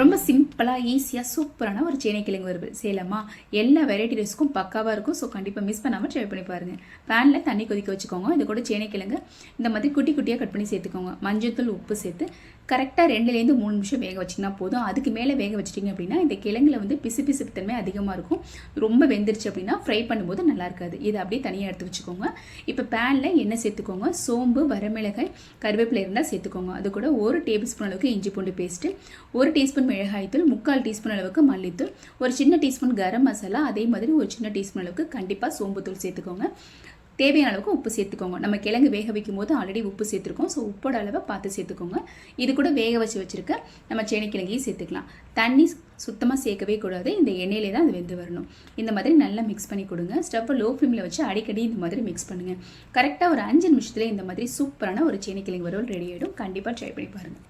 ரொம்ப சிம்பிளாக ஈஸியாக சூப்பரான ஒரு சேனைக்கிழங்கு வறுவல். சேலமா எல்லா வெரைட்டி ரைஸ்க்கும் பக்காவாக இருக்கும். ஸோ கண்டிப்பாக மிஸ் பண்ணாமல் ட்ரை பண்ணி பாருங்கள் பேனில் தண்ணி கொதிக்க வச்சுக்கோங்க. இது கூட சேனைக்கிழங்கு. இந்த மாதிரி குட்டி குட்டியாக கட் பண்ணி சேர்த்துக்கோங்க. மஞ்சத்தூள் உப்பு சேர்த்து கரெக்டாக ரெண்டுலேருந்து மூணு நிமிஷம் வேக வச்சிங்கன்னா போதும். அதுக்கு மேலே வேக வச்சிட்டிங்க அப்படின்னா இந்த கிழங்குல வந்து பிசு பிசுப்பு தன்மை அதிகமாக இருக்கும். ரொம்ப வெந்துருச்சு அப்படின்னா ஃப்ரை பண்ணும்போது நல்லா இருக்காது. இதை அப்படியே தனியாக எடுத்து வச்சுக்கோங்க. இப்போ பேனில் எண்ணெய் சேர்த்துக்கோங்க. சோம்பு வரமிளகாய் கருவேப்பிலை இருந்தால் சேர்த்துக்கோங்க. அது கூட ஒரு டேபிள் ஸ்பூன் அளவுக்கு இஞ்சி பூண்டு பேஸ்ட்டு ஒரு டீஸ்பூன் மிளகாய்த்தூள் முக்கால் டீஸ்பூன் அளவுக்கு மல்லித்தூள் ஒரு சின்ன டீஸ்பூன் கரம் மசாலா அதே மாதிரி ஒரு சின்ன டீஸ்பூன் அளவுக்கு கண்டிப்பாக சோம்புத்தூள் சேர்த்துக்கோங்க. தேவையான அளவுக்கு உப்பு சேர்த்துக்கோங்க. நம்ம கிழங்கு வேக வைக்கும் போது ஆல்ரெடி உப்பு சேர்த்துருக்கோம். ஸோ உப்போட அளவை பார்த்து சேர்த்துக்கோங்க. இது கூட வேக வச்சு வச்சுருக்க நம்ம சேனைக்கிழங்கையும் சேர்த்துக்கலாம். தண்ணி சுத்தமாக சேர்க்கவே கூடாது. இந்த எண்ணெயிலே தான் அது வெந்து வரணும். இந்த மாதிரி நல்லா மிக்ஸ் பண்ணி கொடுங்க. ஸ்டவ்வை லோ ஃப்ளேமில் வச்சு அடிக்கடி இந்த மாதிரி மிக்ஸ் பண்ணுங்கள் கரெக்டாக ஒரு அஞ்சு நிமிஷத்தில் இந்த மாதிரி சூப்பரான ஒரு சேனைக்கிழங்கு வறுவல் ரெடி ஆகிடும் கண்டிப்பாக ட்ரை பண்ணி பாருங்கள்